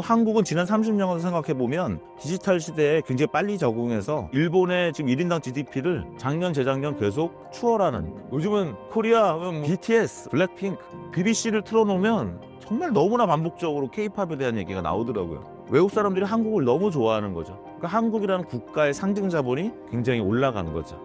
한국은 지난 30년을 생각해 보면 디지털 시대에 굉장히 빨리 적응해서 일본의 지금 1인당 GDP를 작년 재작년 계속 추월하는 요즘은 코리아 뭐 BTS, 블랙핑크, BBC를 틀어놓으면 정말 너무나 반복적으로 K-팝에 대한 얘기가 나오더라고요. 외국 사람들이 한국을 너무 좋아하는 거죠. 그러니까 한국이라는 국가의 상징 자본이 굉장히 올라가는 거죠.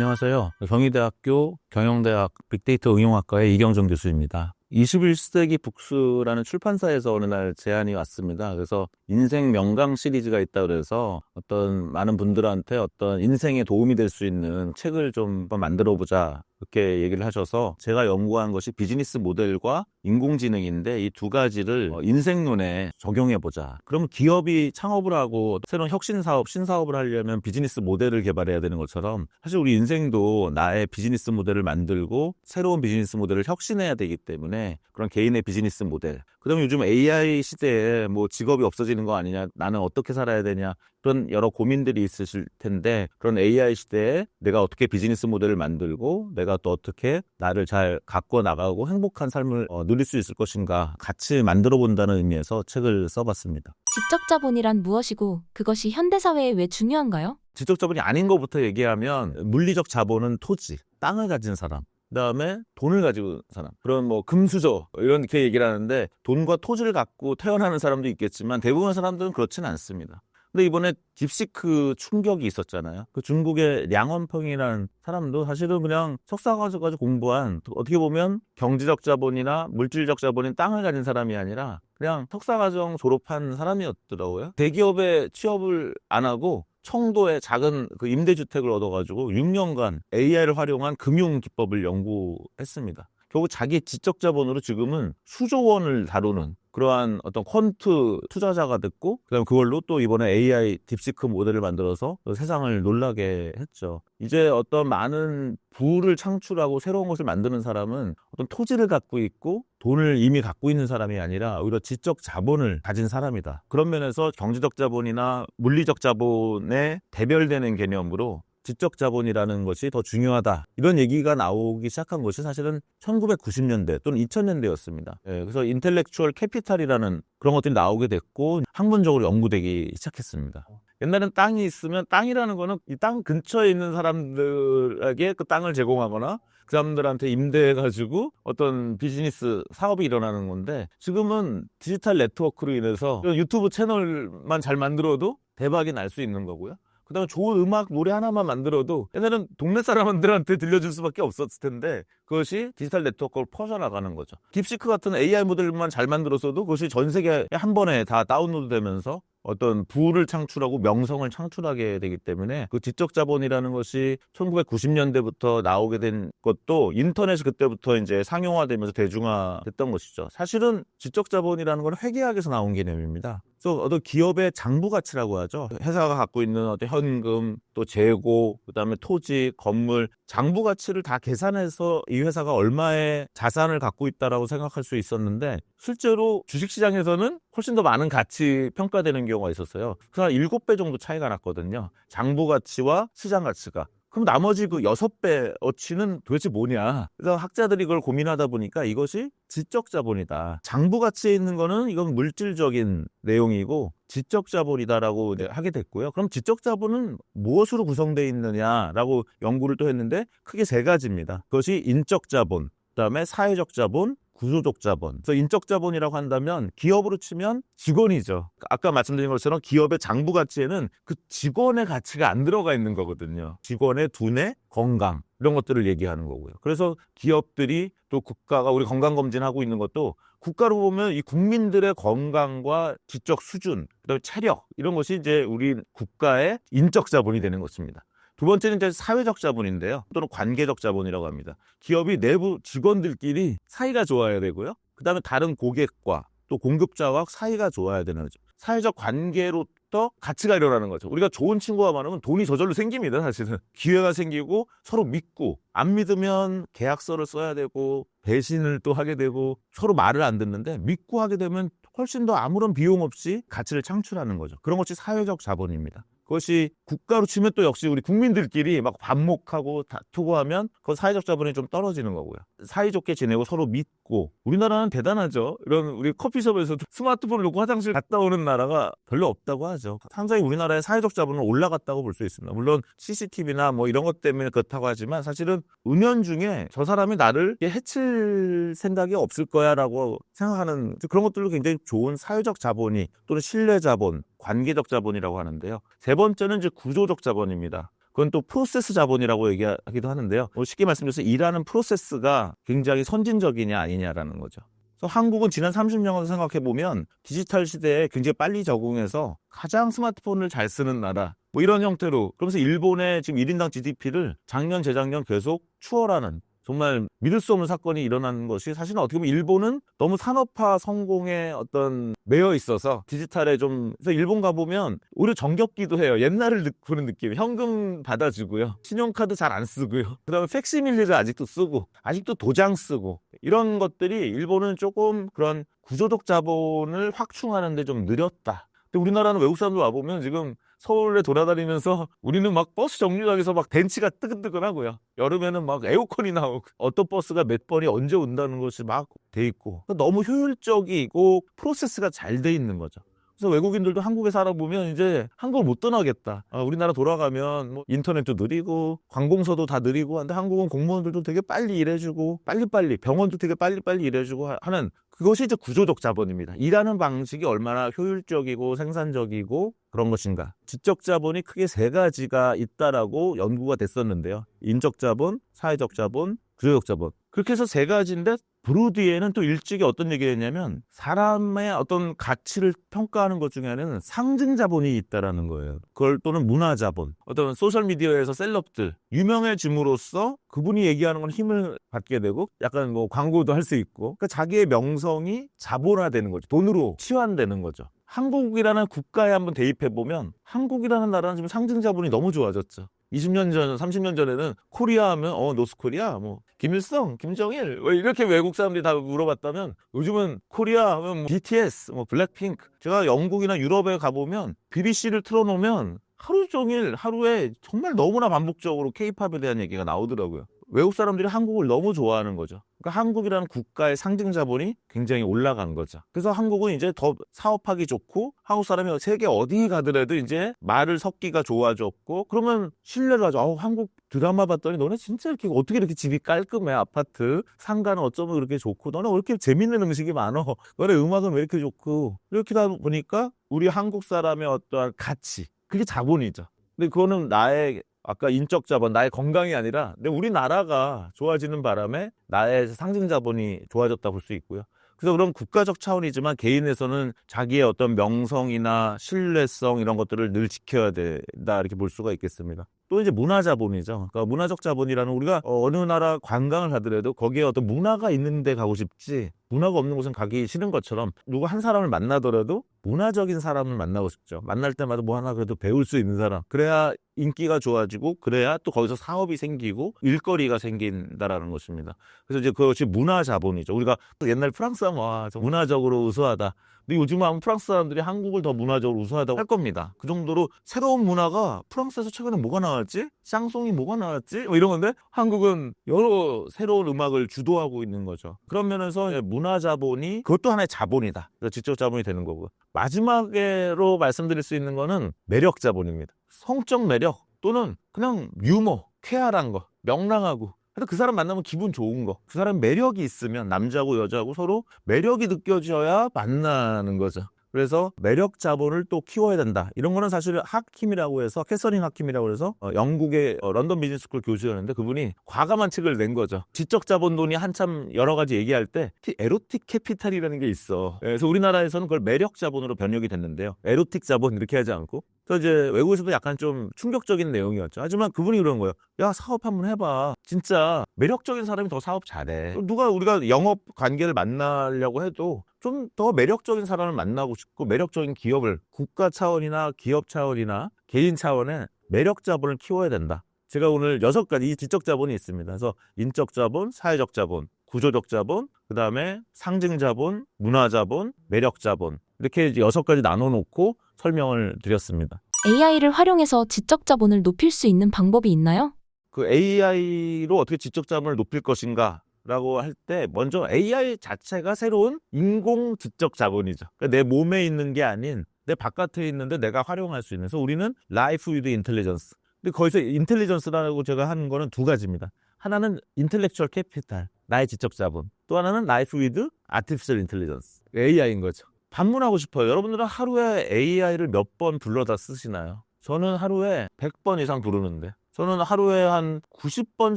안녕하세요. 경희대학교 경영대학 빅데이터 응용학과의 이경정 교수입니다. 21세기 북스라는 출판사에서 어느 날 제안이 왔습니다. 그래서 인생 명강 시리즈가 있다 그래서 어떤 많은 분들한테 어떤 인생에 도움이 될 수 있는 책을 좀 만들어 보자. 그렇게 얘기를 하셔서 제가 연구한 것이 비즈니스 모델과 인공지능인데 이 두 가지를 어, 인생론에 적용해 보자. 그러면 기업이 창업을 하고 새로운 혁신 사업, 신사업을 하려면 비즈니스 모델을 개발해야 되는 것처럼 사실 우리 인생도 나의 비즈니스 모델을 만들고 새로운 비즈니스 모델을 혁신해야 되기 때문에 그런 개인의 비즈니스 모델. 그 다음에 요즘 AI 시대에 뭐 직업이 없어지는 거 아니냐, 나는 어떻게 살아야 되냐 그런 여러 고민들이 있으실 텐데 그런 AI 시대에 내가 어떻게 비즈니스 모델을 만들고 내가 또 어떻게 나를 잘 갖고 나가고 행복한 삶을 어, 누릴 수 있을 것인가 같이 만들어 본다는 의미에서 책을 써봤습니다. 지적 자본이란 무엇이고 그것이 현대 사회에 왜 중요한가요? 지적 자본이 아닌 것부터 얘기하면 물리적 자본은 토지, 땅을 가진 사람. 그다음에 돈을 가지고 사람 그런 뭐 금수저 이렇게 얘기를 하는데 돈과 토지를 갖고 태어나는 사람도 있겠지만 대부분의 사람들은 그렇지는 않습니다. 근데 이번에 딥시크 충격이 있었잖아요. 그 중국의 량원펑이라는 사람도 사실은 그냥 석사 과정까지 공부한 어떻게 보면 경제적 자본이나 물질적 자본인 땅을 가진 사람이 아니라 그냥 석사 과정 졸업한 사람이었더라고요. 대기업에 취업을 안 하고 청도에 작은 그 임대주택을 얻어가지고 6년간 AI를 활용한 금융 기법을 연구했습니다. 결국 자기 지적 자본으로 지금은 수조 원을 다루는 그러한 어떤 퀀트 투자자가 됐고 그다음 그걸로 또 이번에 AI 딥시크 모델을 만들어서 세상을 놀라게 했죠. 이제 어떤 많은 부를 창출하고 새로운 것을 만드는 사람은 어떤 토지를 갖고 있고 돈을 이미 갖고 있는 사람이 아니라 오히려 지적 자본을 가진 사람이다. 그런 면에서 경제적 자본이나 물리적 자본에 대별되는 개념으로 지적 자본이라는 것이 더 중요하다. 이런 얘기가 나오기 시작한 것이 사실은 1990년대 또는 2000년대였습니다. 예, 그래서 인텔렉추얼 캐피탈이라는 그런 것들이 나오게 됐고 학문적으로 연구되기 시작했습니다. 옛날엔 땅이 있으면 땅이라는 거는 이 땅 근처에 있는 사람들에게 그 땅을 제공하거나 그 사람들한테 임대해가지고 어떤 비즈니스 사업이 일어나는 건데 지금은 디지털 네트워크로 인해서 유튜브 채널만 잘 만들어도 대박이 날 수 있는 거고요. 그다음에 좋은 음악 노래 하나만 만들어도 옛날에는 동네 사람들한테 들려줄 수밖에 없었을 텐데 그것이 디지털 네트워크로 퍼져나가는 거죠. 딥시크 같은 AI 모델만 잘 만들었어도 그것이 전 세계에 한 번에 다 다운로드 되면서 어떤 부를 창출하고 명성을 창출하게 되기 때문에 그 지적 자본이라는 것이 1990년대부터 나오게 된 것도 인터넷이 그때부터 이제 상용화되면서 대중화됐던 것이죠. 사실은 지적 자본이라는 건 회계학에서 나온 개념입니다. 그래서 어떤 기업의 장부 가치라고 하죠. 회사가 갖고 있는 어떤 현금, 또 재고, 그다음에 토지, 건물, 장부 가치를 다 계산해서 이 회사가 얼마의 자산을 갖고 있다라고 생각할 수 있었는데 실제로 주식 시장에서는 훨씬 더 많은 가치 평가되는 경우가 있었어요. 그래서 한 7배 정도 차이가 났거든요. 장부 가치와 시장 가치가. 그럼 나머지 그 여섯 배 어치는 도대체 뭐냐? 그래서 학자들이 그걸 고민하다 보니까 이것이 지적 자본이다. 장부 가치에 있는 거는 이건 물질적인 내용이고 지적 자본이다라고 이제 하게 됐고요. 그럼 지적 자본은 무엇으로 구성되어 있느냐라고 연구를 또 했는데 크게 세 가지입니다. 그것이 인적 자본, 그다음에 사회적 자본, 구조적 자본. 그래서 인적 자본이라고 한다면 기업으로 치면 직원이죠. 아까 말씀드린 것처럼 기업의 장부 가치에는 그 직원의 가치가 안 들어가 있는 거거든요. 직원의 두뇌, 건강 이런 것들을 얘기하는 거고요. 그래서 기업들이 또 국가가 우리 건강 검진하고 있는 것도 국가로 보면 이 국민들의 건강과 지적 수준, 그다음에 체력 이런 것이 이제 우리 국가의 인적 자본이 되는 것입니다. 두 번째는 이제 사회적 자본인데요. 또는 관계적 자본이라고 합니다. 기업이 내부 직원들끼리 사이가 좋아야 되고요. 그 다음에 다른 고객과 또 공급자와 사이가 좋아야 되는 거죠. 사회적 관계로부터 가치가 일어나는 거죠. 우리가 좋은 친구가 많으면 돈이 저절로 생깁니다, 사실은. 기회가 생기고 서로 믿고 안 믿으면 계약서를 써야 되고 배신을 또 하게 되고 서로 말을 안 듣는데 믿고 하게 되면 훨씬 더 아무런 비용 없이 가치를 창출하는 거죠. 그런 것이 사회적 자본입니다. 그것이 국가로 치면 또 역시 우리 국민들끼리 막 반목하고 다투고 하면 그 사회적 자본이 좀 떨어지는 거고요. 사이좋게 지내고 서로 믿고 우리나라는 대단하죠. 이런 우리 커피숍에서 스마트폰을 놓고 화장실 갔다 오는 나라가 별로 없다고 하죠. 상당히 우리나라의 사회적 자본은 올라갔다고 볼 수 있습니다. 물론 CCTV나 뭐 이런 것 때문에 그렇다고 하지만 사실은 은연 중에 저 사람이 나를 해칠 생각이 없을 거야라고 생각하는 그런 것들로 굉장히 좋은 사회적 자본이 또는 신뢰 자본, 관계적 자본이라고 하는데요. 세 번째는 이제 구조적 자본입니다. 그건 또 프로세스 자본이라고 얘기하기도 하는데요. 뭐 쉽게 말씀드려서 일하는 프로세스가 굉장히 선진적이냐 아니냐라는 거죠. 그래서 한국은 지난 30년을 생각해 보면 디지털 시대에 굉장히 빨리 적응해서 가장 스마트폰을 잘 쓰는 나라 뭐 이런 형태로 그러면서 일본의 지금 1인당 GDP를 작년 재작년 계속 추월하는 정말 믿을 수 없는 사건이 일어나는 것이 사실은 어떻게 보면 일본은 너무 산업화 성공에 어떤 매여 있어서 디지털에 좀 그래서 일본 가보면 오히려 정겹기도 해요. 옛날을 느- 보는 느낌. 현금 받아주고요. 신용카드 잘 안 쓰고요. 그 다음에 팩시밀리를 아직도 쓰고 아직도 도장 쓰고 이런 것들이 일본은 조금 그런 구조적 자본을 확충하는 데 좀 느렸다. 근데 우리나라는 외국 사람들 와보면 지금 서울에 돌아다니면서 우리는 막 버스 정류장에서 막 벤치가 뜨끈뜨끈하고요. 여름에는 막 에어컨이 나오고 어떤 버스가 몇 번이 언제 온다는 것이 막 돼 있고 너무 효율적이고 프로세스가 잘 돼 있는 거죠. 그래서 외국인들도 한국에 살아보면 이제 한국을 못 떠나겠다. 아, 우리나라 돌아가면 뭐 인터넷도 느리고 관공서도 다 느리고 한데 한국은 공무원들도 되게 빨리 일해주고 빨리빨리 병원도 되게 빨리빨리 일해주고 하- 하는 그것이 이제 구조적 자본입니다. 일하는 방식이 얼마나 효율적이고 생산적이고 그런 것인가. 지적 자본이 크게 세 가지가 있다라고 연구가 됐었는데요. 인적 자본, 사회적 자본, 구조적 자본. 그렇게 해서 세 가지인데 브루 뒤에는 또 일찍이 어떤 얘기를 했냐면 사람의 어떤 가치를 평가하는 것 중에 하나는 상징 자본이 있다라는 거예요. 그걸 또는 문화 자본. 어떤 소셜 미디어에서 셀럽들 유명해짐으로써 그분이 얘기하는 건 힘을 받게 되고 약간 뭐 광고도 할 수 있고 그러니까 자기의 명성이 자본화되는 거죠. 돈으로 치환되는 거죠. 한국이라는 국가에 한번 대입해 보면 한국이라는 나라는 지금 상징 자본이 너무 좋아졌죠. 20년 전, 30년 전에는 코리아 하면 어 노스코리아 뭐 김일성, 김정일 뭐 이렇게 외국 사람들이 다 물어봤다면 요즘은 코리아 하면 뭐 BTS, 뭐 블랙핑크 제가 영국이나 유럽에 가보면 BBC를 틀어놓으면 하루 종일 하루에 정말 너무나 반복적으로 케이팝에 대한 얘기가 나오더라고요. 외국 사람들이 한국을 너무 좋아하는 거죠. 그러니까 한국이라는 국가의 상징 자본이 굉장히 올라간 거죠. 그래서 한국은 이제 더 사업하기 좋고 한국 사람이 세계 어디 가더라도 이제 말을 섞기가 좋아졌고 그러면 신뢰를 하죠. 아우 한국 드라마 봤더니 너네 진짜 이렇게 어떻게 이렇게 집이 깔끔해 아파트 상가는 어쩌면 그렇게 좋고 너네 왜 이렇게 재밌는 음식이 많어 너네 음악은 왜 이렇게 좋고 이렇게 다 보니까 우리 한국 사람의 어떠한 가치 그게 자본이죠. 근데 그거는 나의 아까 인적 자본, 나의 건강이 아니라 내 우리나라가 좋아지는 바람에 나의 상징 자본이 좋아졌다 볼 수 있고요. 그래서 그런 국가적 차원이지만 개인에서는 자기의 어떤 명성이나 신뢰성 이런 것들을 늘 지켜야 된다 이렇게 볼 수가 있겠습니다. 또 이제 문화 자본이죠. 그러니까 문화적 자본이라는 우리가 어, 어느 나라 관광을 가더라도 거기에 어떤 문화가 있는데 가고 싶지 문화가 없는 곳은 가기 싫은 것처럼 누구 한 사람을 만나더라도 문화적인 사람을 만나고 싶죠. 만날 때마다 뭐 하나 그래도 배울 수 있는 사람. 그래야 인기가 좋아지고 그래야 또 거기서 사업이 생기고 일거리가 생긴다라는 것입니다. 그래서 이제 그것이 문화 자본이죠. 우리가 옛날 프랑스 하면 와, 저 문화적으로 우수하다. 근데 요즘은 아마 프랑스 사람들이 한국을 더 문화적으로 우수하다고 할 겁니다. 그 정도로 새로운 문화가 프랑스에서 최근에 뭐가 나왔지? 쌍송이 뭐가 나왔지? 뭐 이런 건데 한국은 여러 새로운 음악을 주도하고 있는 거죠. 그런 면에서 문화 자본이 그것도 하나의 자본이다. 그래서 지적 자본이 되는 거고. 마지막으로 말씀드릴 수 있는 거는 매력 자본입니다. 성적 매력 또는 그냥 유머, 쾌활한 거, 명랑하고 하여튼 그 사람 만나면 기분 좋은 거. 그 사람 매력이 있으면 남자고 여자고 서로 매력이 느껴져야 만나는 거죠. 그래서 매력 자본을 또 키워야 된다. 이런 거는 사실 하킴이라고 해서 캐서링 하킴이라고 해서 어, 영국의 어, 런던 비즈니스쿨 교수였는데 그분이 과감한 책을 낸 거죠. 지적 자본론이 한참 여러 가지 얘기할 때 티- 에로틱 캐피탈이라는 게 있어. 그래서 우리나라에서는 그걸 매력 자본으로 변형이 됐는데요. 에로틱 자본 이렇게 하지 않고 그래서 이제 외국에서도 약간 좀 충격적인 내용이었죠. 하지만 그분이 그런 거예요. 야 사업 한번 해봐. 진짜 매력적인 사람이 더 사업 잘해. 누가 우리가 영업 관계를 만나려고 해도 좀 더 매력적인 사람을 만나고 싶고 매력적인 기업을 국가 차원이나 기업 차원이나 개인 차원의 매력 자본을 키워야 된다. 제가 오늘 여섯 가지 이 지적 자본이 있습니다. 그래서 인적 자본, 사회적 자본, 구조적 자본, 그 다음에 상징 자본, 문화 자본, 매력 자본 이렇게 이제 여섯 가지 나눠 놓고 설명을 드렸습니다. AI를 활용해서 지적 자본을 높일 수 있는 방법이 있나요? 그 AI로 어떻게 지적 자본을 높일 것인가? 라고 할 때 먼저 AI 자체가 새로운 인공 지적 자본이죠. 그러니까 내 몸에 있는 게 아닌 내 바깥에 있는데 내가 활용할 수 있는. 그래서 우리는 Life with Intelligence. 근데 거기서 인텔리전스라고 제가 하는 거는 두 가지입니다. 하나는 인텔렉츄얼 캐피탈, 나의 지적 자본. 또 하나는 Life with Artificial Intelligence, AI인 거죠. 반문하고 싶어요. 여러분들은 하루에 AI를 몇 번 불러다 쓰시나요? 저는 하루에 100번 이상 부르는데 저는 하루에 한 90번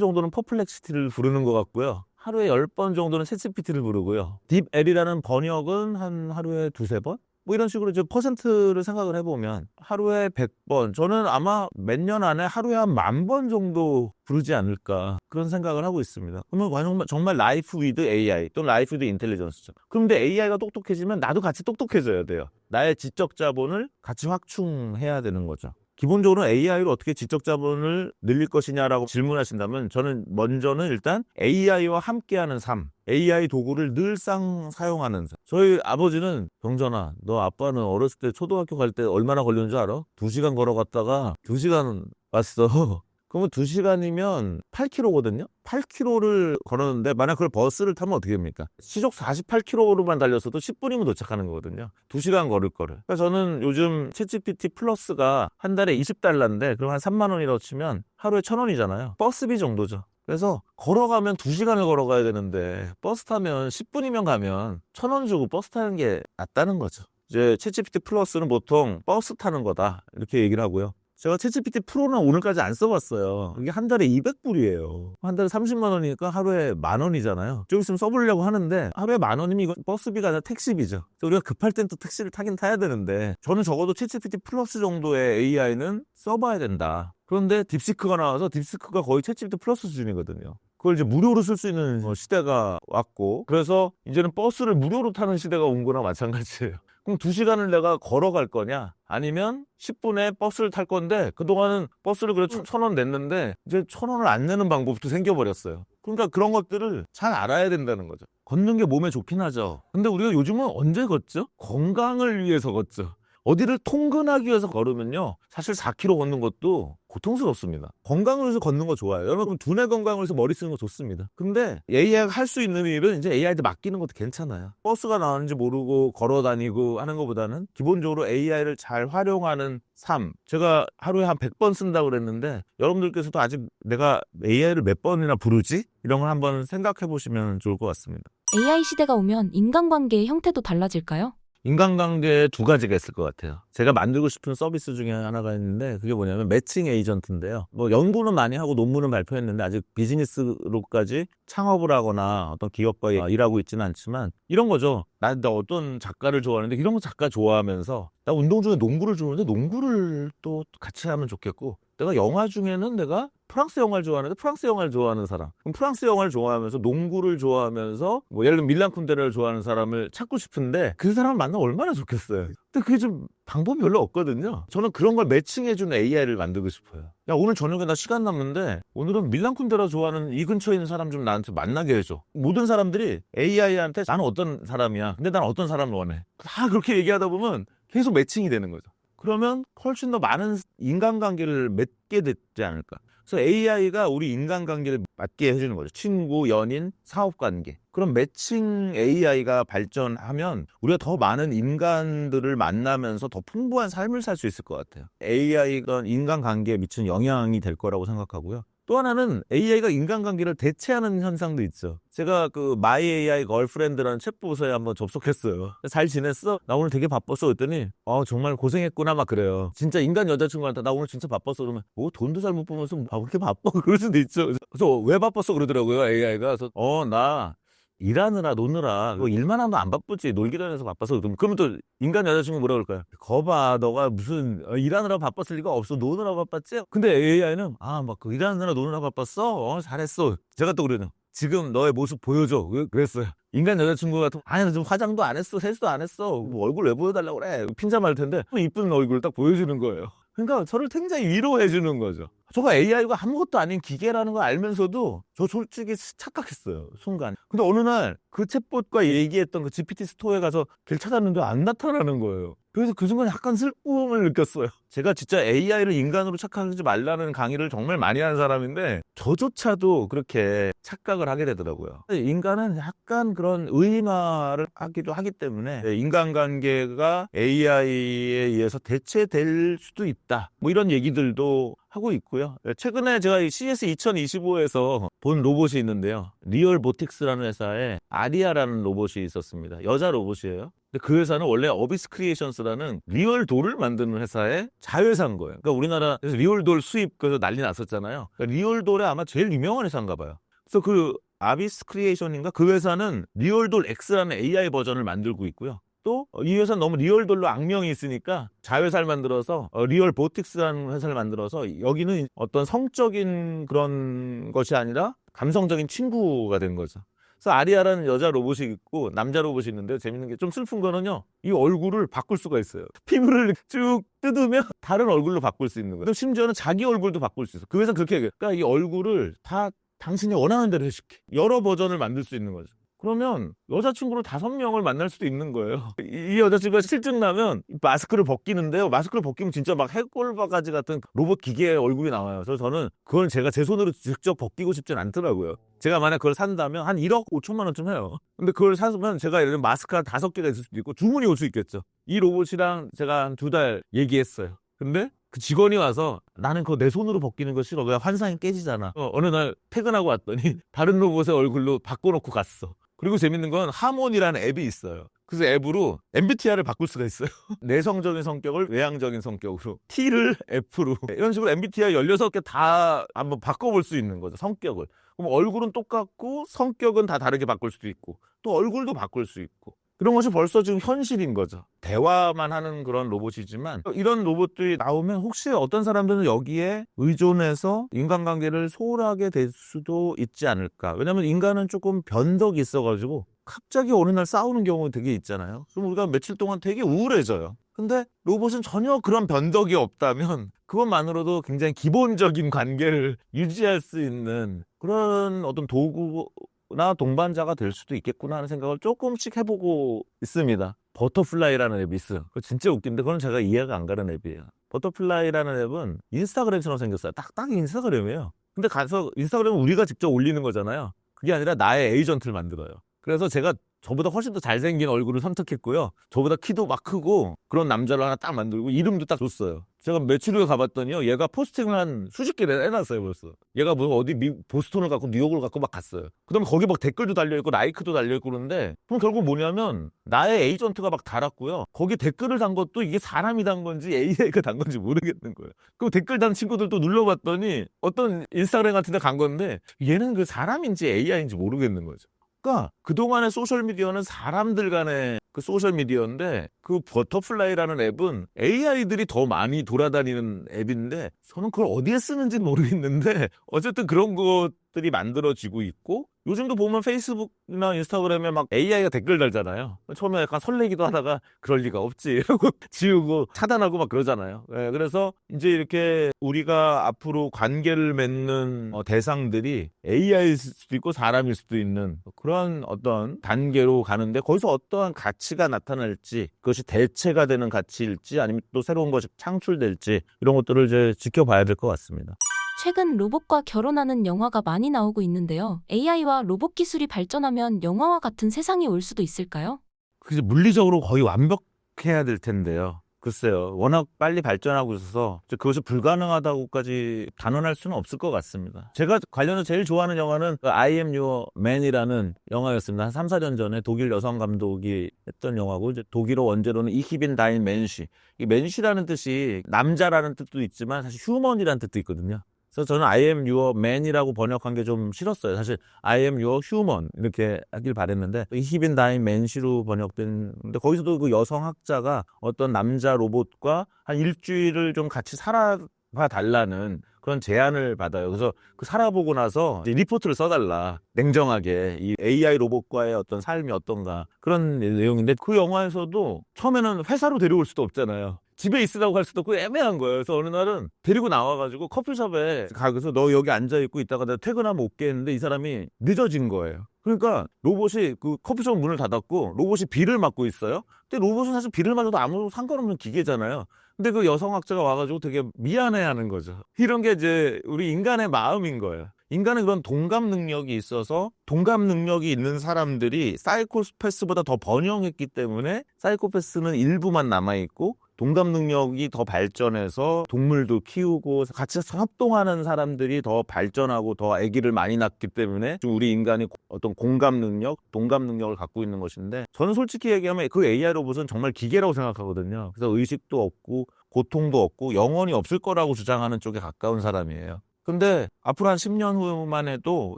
정도는 퍼플렉시티를 부르는 것 같고요. 하루에 10번 정도는 챗GPT를 부르고요. 딥L이라는 번역은 한 하루에 두세 번? 뭐 이런 식으로 이제 퍼센트를 생각을 해보면 하루에 100번, 저는 아마 몇 년 안에 하루에 한 만 번 정도 부르지 않을까 그런 생각을 하고 있습니다. 그러면 정말, 정말 라이프 위드 AI 또는 라이프 위드 인텔리전스죠. 그런데 AI가 똑똑해지면 나도 같이 똑똑해져야 돼요. 나의 지적 자본을 같이 확충해야 되는 거죠. 기본적으로 AI로 어떻게 지적 자본을 늘릴 것이냐라고 질문하신다면 저는 먼저는 일단 AI와 함께하는 삶, AI 도구를 늘상 사용하는 삶. 저희 아버지는 병전아, 너 아빠는 어렸을 때 초등학교 갈 때 얼마나 걸리는 줄 알아? 두 시간 걸어갔다가 두 시간 왔어. 그러면 두 시간이면 8km거든요? 8km를 걸었는데, 만약 그걸 버스를 타면 어떻게 됩니까? 시속 48km로만 달렸어도 10분이면 도착하는 거거든요. 두 시간 걸을 거를. 그러니까 저는 요즘 챗GPT 플러스가 한 달에 20달러인데, 그럼 한 3만 원이라고 치면 하루에 1,000원이잖아요. 버스비 정도죠. 그래서 걸어가면 2시간을 걸어가야 되는데, 버스 타면 10분이면 가면 1,000원 주고 버스 타는 게 낫다는 거죠. 이제 챗GPT 플러스는 보통 버스 타는 거다. 이렇게 얘기를 하고요. 제가 챗GPT 프로는 오늘까지 안 써봤어요. 이게 한 달에 200불이에요. 한 달에 30만 원이니까 하루에 만 원이잖아요. 좀 있으면 써보려고 하는데 하루에 만 원이면 이건 버스비가 아니라 택시비죠. 우리가 급할 땐 또 택시를 타긴 타야 되는데 저는 적어도 챗GPT 플러스 정도의 AI는 써봐야 된다. 그런데 딥시크가 나와서 딥시크가 거의 챗GPT 플러스 수준이거든요. 그걸 이제 무료로 쓸 수 있는 어, 시대가 왔고 그래서 이제는 버스를 무료로 타는 시대가 온 거나 마찬가지예요. 그럼 두 시간을 내가 걸어갈 거냐? 아니면 10분에 버스를 탈 건데 그동안은 버스를 그래도 천원 냈는데 이제 천 원을 안 내는 방법도 생겨버렸어요. 그러니까 그런 것들을 잘 알아야 된다는 거죠. 걷는 게 몸에 좋긴 하죠. 근데 우리가 요즘은 언제 걷죠? 건강을 위해서 걷죠. 어디를 통근하기 위해서 걸으면요. 사실 4km 걷는 것도 고통스럽습니다. 건강을 위해서 걷는 거 좋아요. 여러분 두뇌 건강을 위해서 머리 쓰는 거 좋습니다. 근데 AI가 할 수 있는 일은 이제 AI한테 맡기는 것도 괜찮아요. 버스가 나오는지 모르고 걸어 다니고 하는 것보다는 기본적으로 AI를 잘 활용하는 삶. 제가 하루에 한 100번 쓴다고 그랬는데 여러분들께서도 아직 내가 AI를 몇 번이나 부르지? 이런 걸 한번 생각해 보시면 좋을 것 같습니다. AI 시대가 오면 인간관계의 형태도 달라질까요? 인간관계에 두 가지가 있을 것 같아요. 제가 만들고 싶은 서비스 중에 하나가 있는데 그게 뭐냐면 매칭 에이전트인데요. 뭐 연구는 많이 하고 논문은 발표했는데 아직 비즈니스로까지 창업을 하거나 어떤 기업과 일하고 있지는 않지만 이런 거죠. 나, 나 어떤 작가를 좋아하는데 이런 거 작가 좋아하면서 나 운동 중에 농구를 좋아하는데 농구를 또 같이 하면 좋겠고 내가 영화 중에는 내가 프랑스 영화를 좋아하는데 프랑스 영화를 좋아하는 사람. 그럼 프랑스 영화를 좋아하면서 농구를 좋아하면서 뭐 예를 들면 밀란 쿤데라를 좋아하는 사람을 찾고 싶은데 그 사람을 만나면 얼마나 좋겠어요. 근데 그게 좀 방법이 별로 없거든요. 저는 그런 걸 매칭해주는 AI를 만들고 싶어요. 야 오늘 저녁에 나 시간 남는데 오늘은 밀란 쿤데라 좋아하는 이 근처에 있는 사람 좀 나한테 만나게 해줘. 모든 사람들이 AI한테 나는 어떤 사람이야. 근데 난 어떤 사람을 원해. 다 그렇게 얘기하다 보면 계속 매칭이 되는 거죠. 그러면 훨씬 더 많은 인간관계를 맺게 되지 않을까. 그래서 AI가 우리 인간관계를 맞게 해주는 거죠. 친구, 연인, 사업관계. 그럼 매칭 AI가 발전하면 우리가 더 많은 인간들을 만나면서 더 풍부한 삶을 살 수 있을 것 같아요. AI가 인간관계에 미치는 영향이 될 거라고 생각하고요. 또 하나는 AI가 인간관계를 대체하는 현상도 있죠. 제가 그 마이 AI 걸프렌드라는 챗봇에 한번 접속했어요. 잘 지냈어? 나 오늘 되게 바빴어. 그랬더니 어 정말 고생했구나 막 그래요. 진짜 인간 여자친구한테 나 오늘 진짜 바빴어 그러면 뭐 돈도 잘 못 벌면서 뭐 그렇게 바빠 그럴 수도 있죠. 그래서 왜 바빴어 그러더라고요 AI가. 그래서 어나 일하느라 노느라 뭐 일만 하면 안 바쁘지. 놀기 다녀서 바빠서. 그러면 그러면 또 인간 여자친구 뭐라 그럴까요? 거봐 너가 무슨 어, 일하느라 바빴을 리가 없어. 노느라 바빴지? 근데 AI는 아 막 그 일하느라 노느라 바빴어? 어 잘했어. 제가 또 그러는 지금 너의 모습 보여줘. 그- 그랬어요. 인간 여자친구가 또 아니 좀 화장도 안 했어. 세수도 안 했어. 뭐 얼굴 왜 보여달라고 그래. 핀자 말 텐데 이쁜 얼굴을 딱 보여주는 거예요. 그러니까 저를 굉장히 위로해 주는 거죠 저가 AI가 아무것도 아닌 기계라는 걸 알면서도 저 솔직히 착각했어요. 순간. 근데 어느 날 그 챗봇과 얘기했던 그 GPT 스토어에 가서 걔를 찾았는데 안 나타나는 거예요. 그래서 그 순간 약간 슬픔을 느꼈어요. 제가 진짜 AI를 인간으로 착각하지 말라는 강의를 정말 많이 하는 사람인데 저조차도 그렇게 착각을 하게 되더라고요. 인간은 약간 그런 의인화를 하기도 하기 때문에 인간관계가 AI에 의해서 대체될 수도 있다. 뭐 이런 얘기들도 하고 있고요. 최근에 제가 이 CS 2025에서 본 로봇이 있는데요. 리얼 보틱스라는 회사에 아리아라는 로봇이 있었습니다. 여자 로봇이에요. 그 회사는 원래 어비스 크리에이션스라는 리얼 돌을 만드는 회사의 자회사인 거예요. 그러니까 우리나라에서 리얼 돌 수입 그래서 난리 났었잖아요. 그러니까 리얼 돌에 아마 제일 유명한 회사인가 봐요. 그래서 그 아비스 크리에이션인가 그 회사는 리얼돌 X라는 AI 버전을 만들고 있고요. 또 이 회사는 너무 리얼돌로 악명이 있으니까 자회사를 만들어서 어, 리얼 보틱스라는 회사를 만들어서 여기는 어떤 성적인 그런 것이 아니라 감성적인 친구가 된 거죠. 그래서 아리아라는 여자 로봇이 있고 남자 로봇이 있는데 재밌는 게 좀 슬픈 거는요. 이 얼굴을 바꿀 수가 있어요. 피부를 쭉 뜯으면 다른 얼굴로 바꿀 수 있는 거예요. 심지어는 자기 얼굴도 바꿀 수 있어. 그 회사 그렇게 얘기해요. 그러니까 이 얼굴을 다 당신이 원하는 대로 해줄게. 여러 버전을 만들 수 있는 거죠. 그러면 여자친구를 다섯 명을 만날 수도 있는 거예요. 이, 이 여자친구가 실증 나면 마스크를 벗기는데요. 마스크를 벗기면 진짜 막 해골바가지 같은 로봇 기계의 얼굴이 나와요. 그래서 저는 그걸 제가 제 손으로 직접 벗기고 싶진 않더라고요. 제가 만약 그걸 산다면 한 1억 5천만 원쯤 해요. 근데 그걸 사면 제가 예를 들면 마스크가 다섯 개가 있을 수도 있고 주문이 올 수 있겠죠. 이 로봇이랑 제가 한 두 달 얘기했어요. 근데 그 직원이 와서 나는 그거 내 손으로 벗기는 거 싫어. 그냥 환상이 깨지잖아. 어, 어느 날 퇴근하고 왔더니 다른 로봇의 얼굴로 바꿔놓고 갔어. 그리고 재밌는 건 하몬이라는 앱이 있어요. 그래서 앱으로 MBTI를 바꿀 수가 있어요. 내성적인 성격을 외향적인 성격으로, T를 F로. 이런 식으로 MBTI 16개 다 한번 바꿔볼 수 있는 거죠. 성격을. 그럼 얼굴은 똑같고 성격은 다 다르게 바꿀 수도 있고 또 얼굴도 바꿀 수 있고 그런 것이 벌써 지금 현실인 거죠. 대화만 하는 그런 로봇이지만 이런 로봇들이 나오면 혹시 어떤 사람들은 여기에 의존해서 인간관계를 소홀하게 될 수도 있지 않을까. 왜냐하면 인간은 조금 변덕이 있어가지고 갑자기 어느 날 싸우는 경우가 되게 있잖아요. 그럼 우리가 며칠 동안 되게 우울해져요. 근데 로봇은 전혀 그런 변덕이 없다면 그것만으로도 굉장히 기본적인 관계를 유지할 수 있는 그런 어떤 도구 나 동반자가 될 수도 있겠구나 하는 생각을 조금씩 해보고 있습니다. 버터플라이라는 앱이 있어요. 그거 진짜 웃긴데 그건 제가 이해가 안 가는 앱이에요. 버터플라이라는 앱은 인스타그램처럼 생겼어요. 딱딱 인스타그램이에요. 근데 가서 인스타그램은 우리가 직접 올리는 거잖아요. 그게 아니라 나의 에이전트를 만들어요. 그래서 제가 저보다 훨씬 더 잘생긴 얼굴을 선택했고요. 저보다 키도 막 크고 그런 남자를 하나 딱 만들고 이름도 딱 줬어요. 제가 며칠 후에 가봤더니요. 얘가 포스팅을 한 수십 개를 해놨어요 벌써. 얘가 뭐 어디 미- 보스턴을 갖고 뉴욕을 갖고 막 갔어요. 그다음에 거기 막 댓글도 달려있고 라이크도 달려있고 그러는데 그럼 결국 뭐냐면 나의 에이전트가 막 달았고요. 거기 댓글을 단 것도 이게 사람이 단 건지 AI가 단 건지 모르겠는 거예요. 그 댓글 단 친구들도 눌러봤더니 어떤 인스타그램 같은 데 간 건데 얘는 그 사람인지 AI인지 모르겠는 거죠. 그러니까 그동안의 소셜미디어는 사람들 간의 그 소셜미디어인데 그 버터플라이라는 앱은 AI들이 더 많이 돌아다니는 앱인데 저는 그걸 어디에 쓰는지는 모르겠는데 어쨌든 그런 것들이 만들어지고 있고 요즘도 보면 페이스북이나 인스타그램에 막 AI가 댓글 달잖아요. 처음에 약간 설레기도 하다가 그럴 리가 없지 이러고 지우고 차단하고 막 그러잖아요. 예, 그래서 이제 이렇게 우리가 앞으로 관계를 맺는 어, 대상들이 AI일 수도 있고 사람일 수도 있는 그런 어떤 단계로 가는데 거기서 어떠한 가치가 나타날지 그것이 대체가 되는 가치일지 아니면 또 새로운 것이 창출될지 이런 것들을 이제 지켜봐야 될 것 같습니다. 최근 로봇과 결혼하는 영화가 많이 나오고 있는데요. AI와 로봇 기술이 발전하면 영화와 같은 세상이 올 수도 있을까요? 그게 물리적으로 거의 완벽해야 될 텐데요. 글쎄요. 워낙 빨리 발전하고 있어서 그것이 불가능하다고까지 단언할 수는 없을 것 같습니다. 제가 관련해서 제일 좋아하는 영화는 그 I am your man이라는 영화였습니다. 한 3, 4년 전에 독일 여성 감독이 했던 영화고 이제 독일어 원제로는 이히빈 다인 맨시. 이 맨시라는 뜻이 남자라는 뜻도 있지만 사실 휴먼이라는 뜻도 있거든요. 그래서 저는 I am your man이라고 번역한 게 좀 싫었어요. 사실 I am your human 이렇게 하길 바랬는데 히빈 다인 맨시로 번역된 근데 거기서도 그 여성학자가 어떤 남자 로봇과 한 일주일을 좀 같이 살아봐 달라는 그런 제안을 받아요. 그래서 그 살아보고 나서 리포트를 써달라. 냉정하게 이 AI 로봇과의 어떤 삶이 어떤가 그런 내용인데 그 영화에서도 처음에는 회사로 데려올 수도 없잖아요. 집에 있으라고 할 수도 없고 애매한 거예요. 그래서 어느 날은 데리고 나와가지고 커피숍에 가서 너 여기 앉아 있고 있다가 내가 퇴근하면 올게 했는데 이 사람이 늦어진 거예요. 그러니까 로봇이 그 커피숍 문을 닫았고 로봇이 비를 맞고 있어요. 근데 로봇은 사실 비를 맞아도 아무 상관없는 기계잖아요. 근데 그 여성학자가 와가지고 되게 미안해하는 거죠. 이런 게 이제 우리 인간의 마음인 거예요. 인간은 그런 동감 능력이 있어서 동감 능력이 있는 사람들이 사이코패스보다 더 번영했기 때문에 사이코패스는 일부만 남아있고 동감 능력이 더 발전해서 동물도 키우고 같이 협동하는 사람들이 더 발전하고 더 아기를 많이 낳기 때문에 좀 우리 인간이 어떤 공감 능력, 동감 능력을 갖고 있는 것인데 저는 솔직히 얘기하면 그 AI 로봇은 정말 기계라고 생각하거든요. 그래서 의식도 없고 고통도 없고 영원히 없을 거라고 주장하는 쪽에 가까운 사람이에요. 근데 앞으로 한 10년 후만 해도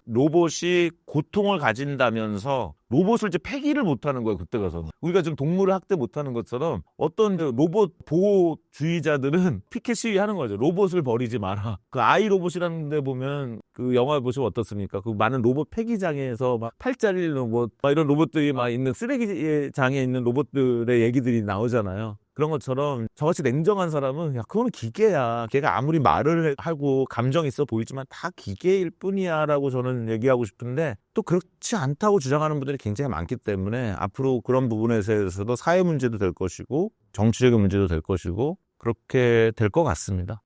로봇이 고통을 가진다면서 로봇을 이제 폐기를 못하는 거예요 그때 가서는 우리가 지금 동물을 학대 못하는 것처럼 어떤 그 로봇 보호주의자들은 피켓 시위하는 거죠. 로봇을 버리지 마라. 그 아이 로봇이라는 데 보면 그 영화 보시면 어떻습니까? 그 많은 로봇 폐기장에서 막 팔자리 로봇 막 이런 로봇들이 막 있는 쓰레기장에 있는 로봇들의 얘기들이 나오잖아요 그런 것처럼 저같이 냉정한 사람은 야 그거는 기계야 걔가 아무리 말을 하고 감정 있어 보이지만 다 기계일 뿐이야 라고 저는 얘기하고 싶은데 또 그렇지 않다고 주장하는 분들이 굉장히 많기 때문에 앞으로 그런 부분에 대해서도 사회 문제도 될 것이고 정치적인 문제도 될 것이고 그렇게 될 것 같습니다.